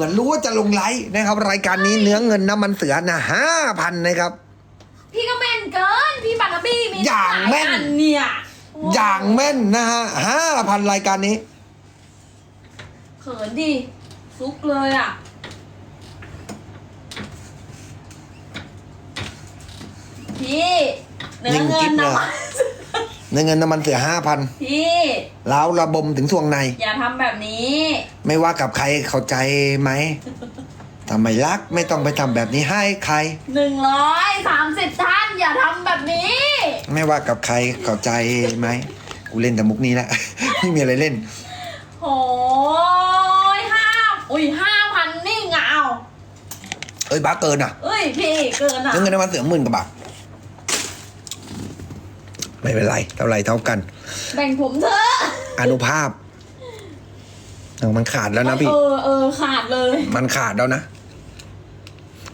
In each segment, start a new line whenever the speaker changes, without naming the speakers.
มือนรู้ว่าจะลงไลฟ์นะครับ รายการนี้เนื้อเงินน้ำมันเสือนะห้าพันนะครับ
พี่ก็แม่นเกิน พี่บานาบี้มี
อย่างแม่น
หลอัเนี่ย
อย่างแม่นนะฮะห้าพันรายการนี้
เขินดิซุกเลยอะ พี่เนื้อ
ยิ่ง
เงิ
กิ๊
น
บ
นะ
เลยเนื้อเงินน้ำมันเสือห้าพัน
พี่
แล้วระบมถึงทวงใน
อย่าทำแบบนี้
ไม่ว่ากับใครเข้าใจไหมทำไมรักไม่ต้องไปทำแบบนี้ให้ใคร
หนึ่งร้อยสามสิบท่านอย่าทำแบบนี้
ไม่ว่ากับใครเข้าใจไหมกูเล่นแต่มุกนี้แหละ ไม่มีอะไรเล่น
โหยห้าอุ้ยห้าพันนี่เงา
เอ้ยบ้าเกินอะ
เอ้ยพี่เกินอะ
เรื่องเงินน้ำมันเสือหมื่นกว่าบาทไม่เป็นไรเท่าไรเท่ากัน
แบ่งผมเถอะ
อนุภาพ เอามันขาดแล้วนะพี่
เออเออขาดเลย
มันขาดแล้วนะ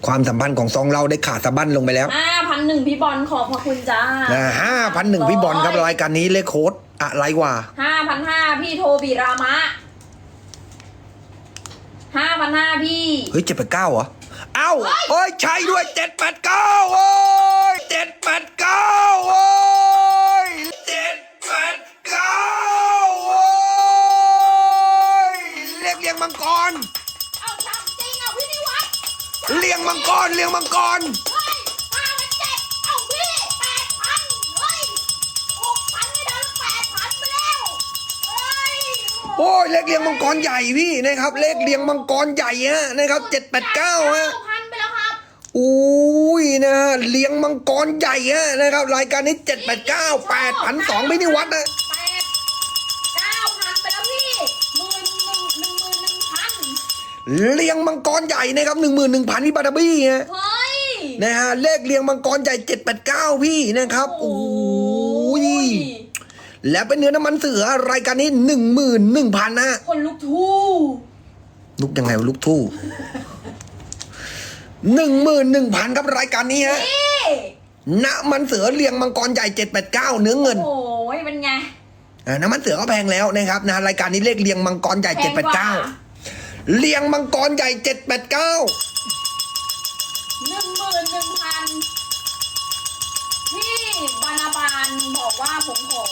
ความสัมพันธ์ของสองเราได้ขาดสะบั้นลงไปแล้ว
ห้าพันหนึ่งพี่บอลขอบพระคุณจ้า
นะห้าพันหนึ่งพี่บอลครับรายการนี้เลขโค้ดอะไรวะ
ห้าพันห้าพี่โทบีรามะห้าพันห้าพี่
เฮ้ยเจ็ดแปดเก้าเหรอ เอ้าโอ้ยใช่ด้วยเจ็ดแปดเก้าโอ้ เลียงมังกร
เลี
ยงมังกรเฮ้
ยห้าพันเจ็ดเอาพี่แปดพันเฮ้ยหกพันไม่ได้แปดพันไปแล้วเฮ้ย
โอ้ยเลขเลียงมังกรใหญ่พี่นะครับ เลขเลียงมังกรใหญ่ฮะนะครับเจ็ดแปดเก้าฮะ
พันไปแล้วครับ
อุ้ยนะฮะเลี้ยงมังกรใหญ่ฮะนะครับ รายการนี้เจ็ดแปดเก้าแปดพันสองไม่นิวัดนะ
เลี้
ยงมังกรใหญ่นะครับหนึ่งหมื่นหนึ่งพันพี่บาร์บี้ฮะ
เฮ้ย
นะฮะเลขเลี้ยงมังกรใหญ่เจ็ดแปดเก้าพี่นะครับโอ้ยและเป็นเนื้อน้ำมันเสือรายการนี้หนึ่งหมื่นหนึ่งพันนะฮะ
คนลุกทู่
ลุกยังไงวะลุกทู่หนึ่งหมื่นหนึ่งพันครับรายการนี้ฮะ
พี่
น้ำมันเสือเลี้ยงมังกรใหญ่เจ็ดแปดเก้าเนื้อเงิน
โอ้ยเป็นไง
อ่าน้ำมันเสือก็แพงแล้วนะครับนะรายการนี้เลขเลียงมังกรใหญ่
แพ
เจ็ด
ง
แปด
กว่า
เก้า เลียงมังกรใหญ่เจ็ดแปดเก้า
หนึ่งหมื่นหนึ่งพันพี่บานาบานบอกว่าผมขอ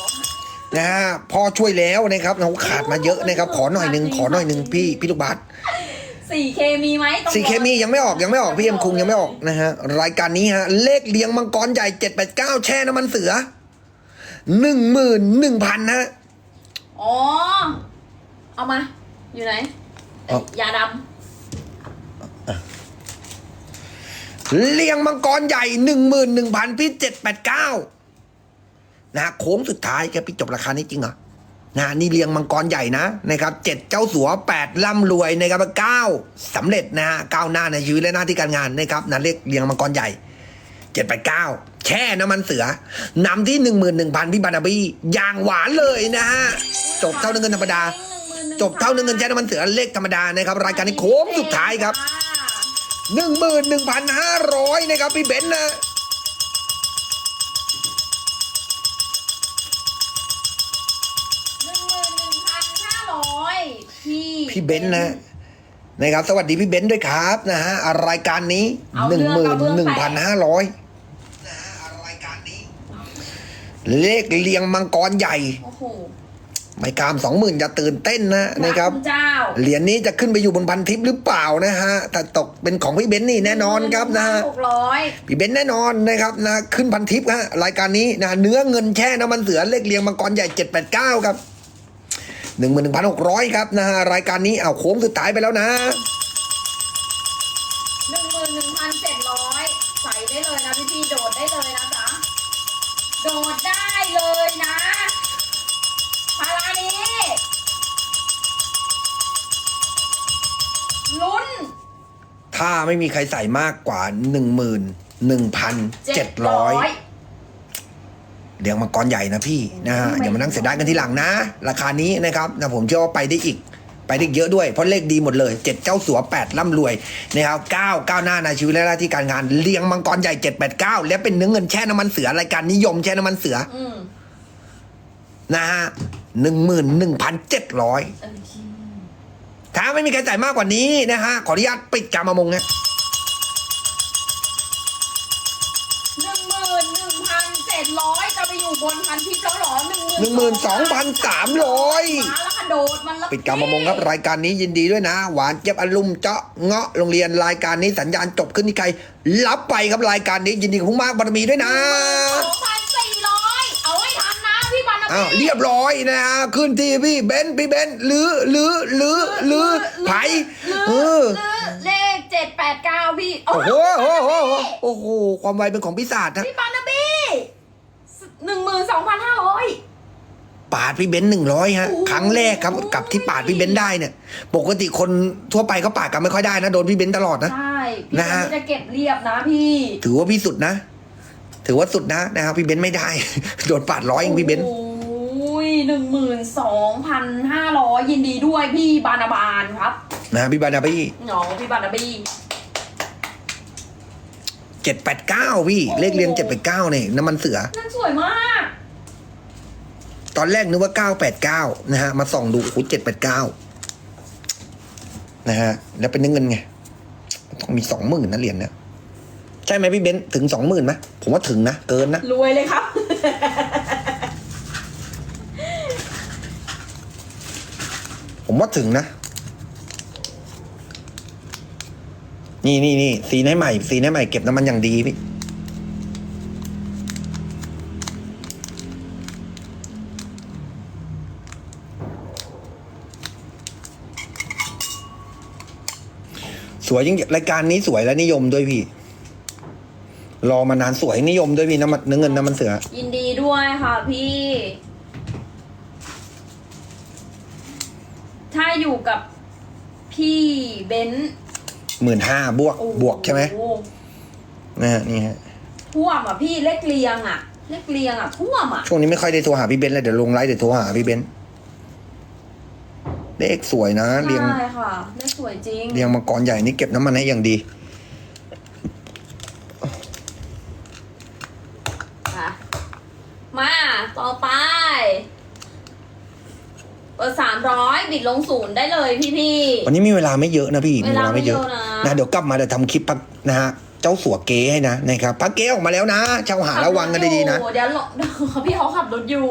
นะฮะพ่อช่วยแล้วนะครับเราขาดมาเยอะนะครับ ขอหน่อยหนึ่งขอหน่อยหนึ่งพี่พี่ลูกบาศ
สี่เคมีไหมต้อง
สีเคมียังไม่ออกยังไม่ออกพี่เอ็มคุงยังไม่ออกนะฮะรายการนี้ฮะเลขเลียงมังกรใหญ่เจ็ดแปดเก้าแช่น้ำมันเสือหนึ่งหมื่นหนึ่งพันฮะ
อ๋อ เอามา อยู่ไหน
เอา
ยาด
เลียงมังกรใหญ่หนึ่งหมื่นหนึ่งพันพี่เจ็ดแปดเก้านะฮะโค้งสุดท้ายแกพี่จบราคานี้จริงเหรอ นะนี่เลียงมังกรใหญ่นะนะครับเจ็ดเจ้าสัวแปดร่ำรวยนะครับเก้าสำเร็จนะฮะก้าวหน้าในชีวิตและหน้าที่การงานนะครับนะเลขเลียงมังกรใหญ่เจ็ดแปดเก้าแช่น้ำมันเสือนำที่หนึ่งหมื่นหนึ่งพันพี่บานาบีอย่างหวานเลยนะฮะจบเท่าเงินธรรมดา
11,000
จบเท่าเงินแช่น้ำมันเสือเลขธรรมดานะครับรายการนี้โค้งสุดท้ายครับหนึ่งหมื่นหนึ่งพันห้าร้อยนะครับพี่เบนซ์นะ
หนึ่งหมื่นหนึ่งพันห้าร้อยพี่
พี่เบนซ์นะนะครับสวัสดีพี่เบนซ์ด้วยครับนะฮะรายการนี้หนึ่งหมื่นหนึ่งพันห้าร้อยเลขเลียงมังกรใหญ่
โอ้โห
ไม่กามสองหมื่นจะตื่นเต้นนะนะครับ
พะคุณเจ้า
เหรียญนี้จะขึ้นไปอยู่บนพันทิปหรือเปล่านะฮะแต่ตกเป็นของพี่เบนซ์นี่แน่นอนครับนะฮะ
หกร้อย
พี่เบนซ์แน่นอนนะครับนะขึ้นพันทิปฮะรายการนี้นะเนื้อเงินแช่น้ำมันเสือเลขเลียงมังกรใหญ่เจ็ดแปดเก้าครับหนึ่งหมื่นหนึ่งพันหกร้อยครับนะฮะรายการนี้เอาโค้งสุดท้ายไปแล้วนะ
หนึ่งหมื่นหนึ่งพันเจ็ดร้อยใส่ได้เลยนะพี่พี่ๆโดดได้เลยนะจ๊ะโดดได้เลยนะ พารานี้ลุ้น
ถ้าไม่มีใครใส่มากกว่าหนึ่งหมื่นหนึ่งพันเจ็ดร้อยเลี้ยงมังกรใหญ่นะพี่นะฮะอย่ามานั่งเสียดายกันทีหลังนะ ราคานี้นะครับนะผมเชื่อว่าไปได้อีกไปได้อีกเยอะด้วยเพราะเลขดีหมดเลยเจ็ดเจ้าสัวแปดร่ำรวยนะครับเก้าเก้าหน้าในชีวิตและหน้าที่การงานเลี้ยงมังกรใหญ่เจ็ดแปดเก้าและเป็นเนื้อเงินแช่น้ำมันเสือรายการนิยมแช่น้ำมันเสือ
อืม
นะฮะหนึ่งหมื่นหนึ่งพันเจ็ดร้อย
เออ
ถ้าไม่มีใครจ่ายมากกว่านี้นะฮะ ขออนุญาตปิดการมามงนะ
หนึ่งหมื่นหนึ่งพันเจ็ดร้อยจะไปอยู่บนพันทิปแล้วเหรอหนึ่ง
หนึ่งหมื่นสองพันสามร้อย
มาแล้วค่ะโดดมันแล้ว
ปิดการมามงครับรายการนี้ยินดีด้วยนะ หวานเจี๊ยบอารมณ์เจาะเงาะโรงเรียนรายการนี้สัญญาณจบขึ้นที่ใครรับไปครับรายการนี้ยินดีกับคุณมากบารมีด้วยนะ อ้าวเรียบร้อยนะฮะขึ้นที่พี่เบนซ์พี่เบนซ์หรือหรือหรือหรือไผ่เออ
เลขเจ็ดแปดเก้าพี่
โอ้โหโอ้โหโอ้โห ความไวเป็นของพิศาจนะ
พี่บานาบีหนึ่งหมื่นสองพันห้าร้อย
ปาดพี่เบนซ์หนึ่งร้อยฮะ
โอ้โห
ครั้งแรกครับกับที่ปาดพี่เบนซ์ได้เนี่ย ปกติคนทั่วไปเขาปาดกันไม่ค่อยได้นะ โดนพี่เบนซ์ตลอดนะ
ใช่พี่
นะฮะ
จะเก็บเรียบนะพี่
ถือว่าพี่สุดนะ ถือว่าสุดนะนะครับพี่เบนซ์ไม่ได้ โดนปาดร้อยเองพี่เบนซ์
โอ้ยห นึ่งหมื่นสองพันห้าร้อยยินดีด้วยพี่บานาบานครับ
นะพี่บานาบี้
หนอพี่บานาบี
เจ็ดแปดเก้าพี่ เลขเรียงเจ็ดแปดเก้าเนี่ยน้ำมันเสือ
นั่นสวยมาก
ตอนแรกนึกว่าเก้าแปดเก้านะฮะ มาส่องดูโอ้โหเจ็ดแปดเก้านะฮะ แล้วเป็นเงินไง ต้องมีสองหมื่นนะเหรียญเนี่ยใช่ไหมพี่เบนซ์ถึงสองหมื่นไหมผมว่าถึงนะ เกินนะ
รวยเลยครับ
ผมว่าถึงนะ นี่นี่นี่สีให้ใหม่สีให้ใหม่เก็บน้ำมันอย่างดีพี่สวยยิ่งรายการนี้สวยและนิยมด้วยพี่ รอมานานสวยนิยมด้วยพี่น้ำมันเนื้อเงินน้ำมันเสือ
ยินดีด้วยค่ะพี่ ถ้าอยู่กับพี่เบนซ์
หมื่นห้าบวก
โอ้โบ
วกใช่ไหมนะฮะนี่ฮะ
ท่วมอะพี่เล็กเรียงอะ เล็กเรียงอะท่วมอะ
ช่วงนี้ไม่ค่อยได้โทรหาพี่เบนซ์เลยเดี๋ยวลงไลฟ์เดี๋ยวโทรหาพี่เบนซ์เลขสวยนะเรียง
ใช่ค่ะเล็กสวยจริง
เรียงมังกรใหญ่นี่เก็บน้ำมันให้อย่างดี
ค่ะมาต่อไปเปิด สามร้อยบิดลงศูนย์ได้เลยพี่พี่ๆ
วันนี้มีเวลาไม่เยอะนะพี่มีเวลาไม่เยอะ
เวลาไม่เยอะนะ
นะเดี๋ยวกลับมาเดี๋ยวทำคลิปปักนะฮะเจ้าสัวเก๋ให้นะนะครับปักเก๋ออกมาแล้วนะเจ้าหาระวังกันดีๆนะ
ขับรถอยู่เดี๋ยวหลบพี่เขาขับรถอยู่